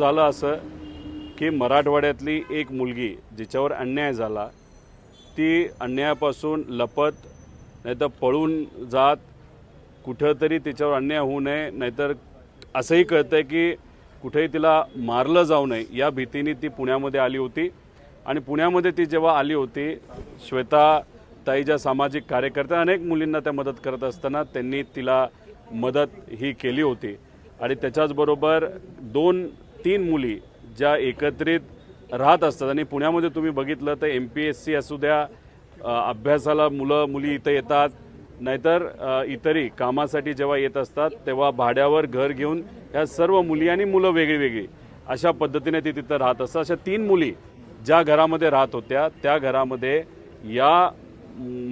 झालं असं की मराठवाड्यातली एक मुलगी जिच्यावर अन्याय झाला ती अन्यायापासून लपत नाहीतर पळून जात कुठंतरी तिच्यावर अन्याय होऊ नये नाहीतर असंही कळतं आहे की कुठेही तिला मारलं जाऊ नये या भीतीने ती पुण्यामध्ये आली होती. आणि पुण्यामध्ये ती जेव्हा आली होती श्वेता ताई ज्या सामाजिक कार्यकर्त्या अनेक मुलींना त्या मदत करत असताना त्यांनी तिला मदत ही केली होती. आणि त्याच्याचबरोबर दोन तीन मुली ज्या एकत्रित राहत असतात. आणि पुण्यामध्ये तुम्ही बघितलं तर एम पी एस सी असू द्या अभ्यासाला मुलं मुली इथं येतात. नाहीतर इतरही कामासाठी जेव्हा येत असतात तेव्हा भाड्यावर घर घेऊन ह्या सर्व मुली आणि मुलं वेगळी वेगळी अशा पद्धतीने ती तिथं राहत असतात. अशा तीन मुली ज्या घरामध्ये राहत होत्या त्या घरामध्ये या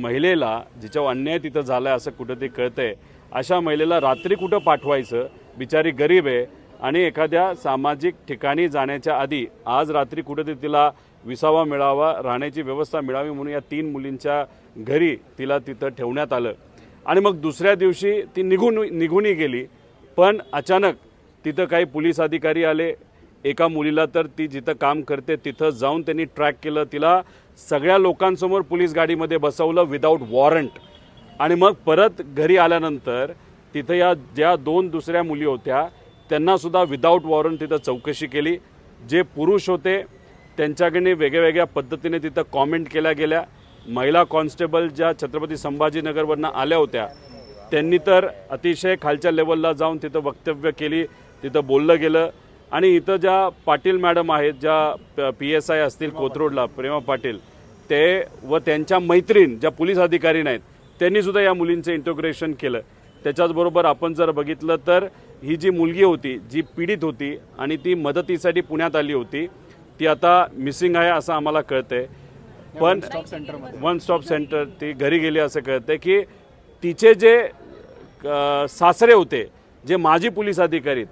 महिलेला जिच्यावर अन्याय तिथं झाला आहे असं कुठं ते कळतंय अशा महिलेला रात्री कुठं पाठवायचं? बिचारी गरीब आहे. आणि एखाद्या सामाजिक ठिकाणी जाण्याच्या आधी आज रात्री कुठेतरी तिला विसावा मिळावा राहण्याची व्यवस्था मिळावी म्हणून या तीन मुलींच्या घरी तिला तिथं ठेवण्यात आलं. आणि मग दुसऱ्या दिवशी ती निघून निघूनही गेली. पण अचानक तिथं काही पोलीस अधिकारी आले. एका मुलीला तर ती जिथं काम करते तिथं जाऊन त्यांनी ट्रॅक केलं. तिला सगळ्या लोकांसमोर पोलीस गाडीमध्ये बसवलं विदाऊट वॉरंट आणि मग परत घरी आल्यानंतर तिथं या ज्या दोन दुसऱ्या मुली होत्या त्यांना सुद्धा विदाऊट वॉरंट तिथं चौकशी केली. जे पुरुष होते त्यांच्याकडे वेगळ्या वेगळ्या पद्धतीने तिथं कॉमेंट केल्या गेल्या. महिला कॉन्स्टेबल ज्या छत्रपती संभाजीनगरवरनं आल्या होत्या त्यांनी तर अतिशय खालच्या लेवलला जाऊन तिथं वक्तव्य केली तिथं बोललं गेलं. आणि इथं ज्या पाटील मॅडम आहेत ज्या पी एस आय असतील कोथरूडला प्रेमा पाटील ते व त्यांच्या मैत्रीण ज्या पोलीस अधिकारी नाहीत त्यांनी सुद्धा या मुलींचं इंटोग्रेशन केलं. त्याच्याचबरोबर आपण जर बघितलं तर ही जी मुलगी होती जी पीडित होती आणि ती मदतीसाठी पुण्यात आली होती ती आता मिसिंग आहे असं आम्हाला कळतंय. पण वन स्टॉप सेंटर ती घरी गेली असं कळतंय की तिचे जे सासरे होते जे माजी पोलीस अधिकारी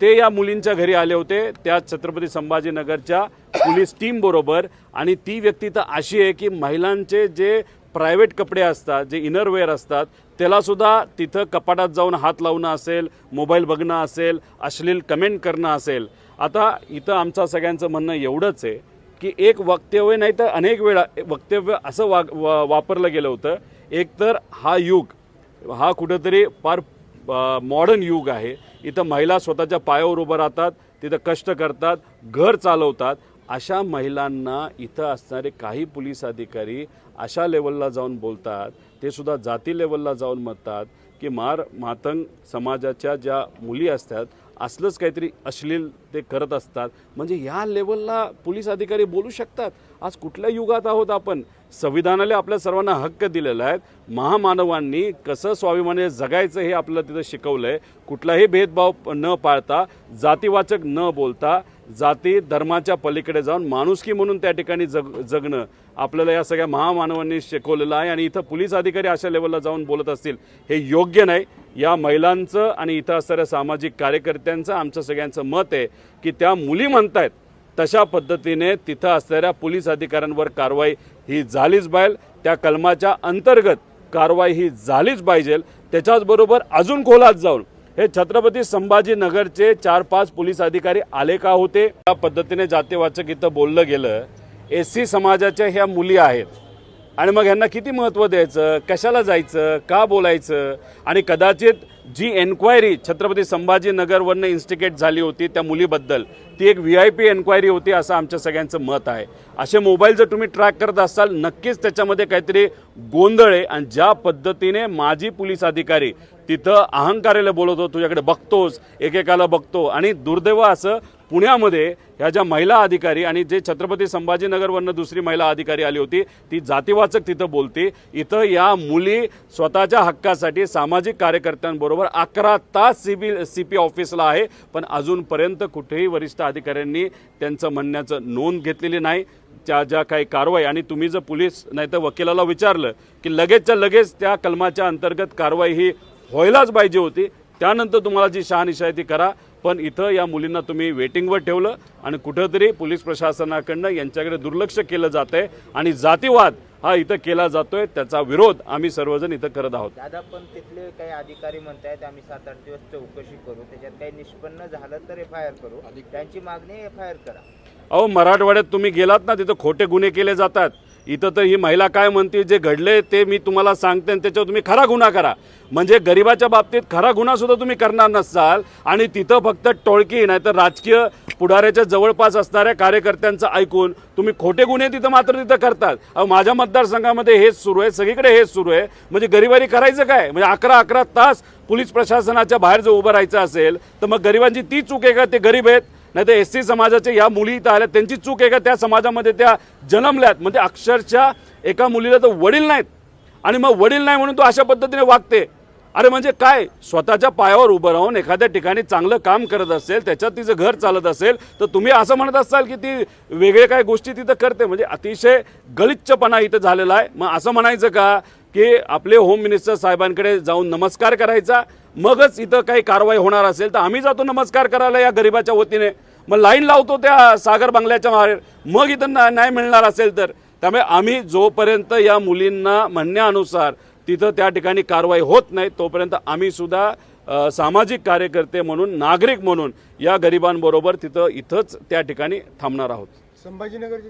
ते या मुलींच्या घरी आले होते त्या छत्रपती संभाजीनगरच्या पोलीस टीम बरोबर. आणि ती व्यक्ती तर अशी आहे की महिलांचे जे प्रायव्हेट कपडे असतात जे इनरवेअर असतात त्यालासुद्धा तिथं कपाटात जाऊन हात लावणं असेल मोबाईल बघणं असेल अश्लील कमेंट करणं असेल. आता इथं आमचं सगळ्यांचं म्हणणं एवढंच आहे की एक वक्तव्य नाही तर अनेक वेळा वक्तव्य असं वा वा- वापरलं गेलं होतं. एकतर हा युग हा कुठंतरी फार मॉडर्न युग आहे. इथं महिला स्वतःच्या पायावर उभं राहतात तिथं कष्ट करतात घर चालवतात. अशा महिलांना इथं असणारे काही पोलीस अधिकारी अशा लेवलला जाऊन बोलतात ते सुद्धा जाती लेवलला जाऊन म्हणतात की मार मातंग समाजाच्या ज्या मुली असतात असलंच काहीतरी अश्लील ते करत असतात. म्हणजे या लेवलला पोलीस अधिकारी बोलू शकतात? आज कुठल्या युगात आहोत आपण? संविधानाला आपल्या सर्वांना हक्क दिलेला आहे. महामानवांनी कसं स्वाभिमाने जगायचं हे आपल्याला तिथं शिकवलं आहे कुठलाही भेदभाव न पाळता जातीवाचक न बोलता जाती धर्माच्या पलीकडे जाऊन माणुसकी म्हणून त्या ठिकाणी जग जगणं आपल्याला या सगळ्या महामानवांनी शिकवलेलं आहे आणि इथं पोलीस अधिकारी अशा लेवलला जाऊन बोलत असतील हे योग्य नाही. या महिलांचं आणि इथं असणाऱ्या सामाजिक कार्यकर्त्यांचं आमचं सगळ्यांचं मत आहे की त्या मुली म्हणतायत तशा पद्धतीने तिथं असणाऱ्या पोलीस अधिकाऱ्यांवर कारवाई ही झालीच पाहिजे. त्या कलमाच्या अंतर्गत कारवाई ही झालीच पाहिजे. त्याच्याचबरोबर अजून खोलात जाऊन हे छत्रपती संभाजीनगरचे चार पाच पोलीस अधिकारी आले का होते? त्या पद्धतीने जातीवाचक इथं बोललं गेलं. एस सी समाजाच्या ह्या मुली आहेत. आणि मग ह्यांना किती महत्त्व द्यायचं? कशाला जायचं? का बोलायचं? आणि कदाचित जी एन्क्वायरी छत्रपती संभाजीनगरवरनं इन्स्टिगेट झाली होती त्या मुलीबद्दल ती एक व्ही आय पी एन्क्वायरी होती असं आमच्या सगळ्यांचं मत आहे. असे मोबाईल जर तुम्ही ट्रॅक करत असाल नक्कीच त्याच्यामध्ये काहीतरी गोंधळ आहे. आणि ज्या पद्धतीने माजी पोलीस अधिकारी तिथं अहंकाराला बोलवतो तुझ्याकडे बघतोस एकेकाला बघतो. आणि दुर्दैव असं पुण्यामध्ये ह्या ज्या महिला अधिकारी आणि जे छत्रपती संभाजीनगरवरनं दुसरी महिला अधिकारी आली होती ती जातीवाचक तिथं बोलते. इथं या मुली स्वतःच्या हक्कासाठी सामाजिक कार्यकर्त्यांबरोबर अकरा तास सी बी सी पी ऑफिसला आहे पण अजूनपर्यंत कुठेही वरिष्ठ अधिकाऱ्यांनी त्यांचं म्हणण्याचं नोंद घेतलेली नाही. त्या ज्या काही कारवाई आणि तुम्ही जर पोलीस नाही तर वकिलाला विचारलं की लगेचच्या लगेच त्या कलमाच्या अंतर्गत कारवाई ही व्हायलाच पाहिजे होती. त्यानंतर तुम्हाला जी शहानिशा आहे ती करा. पण इथं या मुलींना तुम्ही वेटिंगवर ठेवलं आणि कुठंतरी पोलीस प्रशासनाकडनं यांच्याकडे दुर्लक्ष केलं जात आहे आणि जातीवाद हा इथं केला जातोय. त्याचा विरोध आम्ही सर्वजण इथं करत आहोत. दादा पण तिथले काही अधिकारी म्हणतायत आम्ही सात आठ दिवस चौकशी करू. त्याच्यात काही निष्पन्न झालं तर एफ आय आर करू त्यांची मागणी एफ आय आर करा. अहो मराठवाड्यात तुम्ही गेलात ना तिथं खोटे गुन्हे केले जातात. इथं तर ही महिला काय म्हणते जे घडले ते मी तुम्हाला सांगते आणि त्याच्यावर तुम्ही खरा गुन्हा करा. म्हणजे गरिबाच्या बाबतीत खरा गुन्हा सुद्धा तुम्ही करणार नसाल आणि तिथं फक्त टोळकी नाही तर राजकीय पुढाऱ्याच्या जवळपास असणाऱ्या कार्यकर्त्यांचं ऐकून तुम्ही खोटे गुन्हे तिथं मात्र तिथं करतात अहो माझ्या मतदारसंघामध्ये हेच सुरू आहे सगळीकडे हेच सुरू आहे. म्हणजे गरिबारी करायचं काय? म्हणजे अकरा अकरा तास पोलीस प्रशासनाच्या बाहेर जर उभं राहायचं असेल तर मग गरिबांची ती चूक आहे का? ते गरीब आहेत. नाही तर एस सी समाजाच्या या मुली इथं आल्या त्यांची चूक आहे का? त्या समाजामध्ये त्या जन्मल्यात. म्हणजे अक्षरशः एका मुलीला तर वडील नाहीत. आणि मग वडील नाही म्हणून तो अशा पद्धतीने वागते. अरे म्हणजे काय? स्वतःच्या पायावर उभं राहून एखाद्या ठिकाणी चांगलं काम करत असेल त्याच्यात तिचं घर चालत असेल तर तुम्ही असं म्हणत असाल की ती वेगळे काय गोष्टी तिथं करते. म्हणजे अतिशय गलिच्छपणा इथं झालेला आहे. मग असं म्हणायचं का की आपले होम मिनिस्टर साहेबांकडे जाऊन नमस्कार करायचा मगच इथं काही कारवाई होणार असेल तर आम्ही जातो नमस्कार करायला या गरिबाच्या वतीने. मग लाईन लावतो त्या सागर बंगल्याच्या बाहेर मग इथं ना- न्याय मिळणार असेल तर. त्यामुळे आम्ही जोपर्यंत या मुलींना म्हणण्यानुसार तिथं त्या ठिकाणी कारवाई होत नाही तोपर्यंत आम्ही सुद्धा सामाजिक कार्यकर्ते म्हणून नागरिक म्हणून या गरिबांबरोबर तिथं इथंच त्या ठिकाणी थांबणार आहोत. संभाजीनगरचे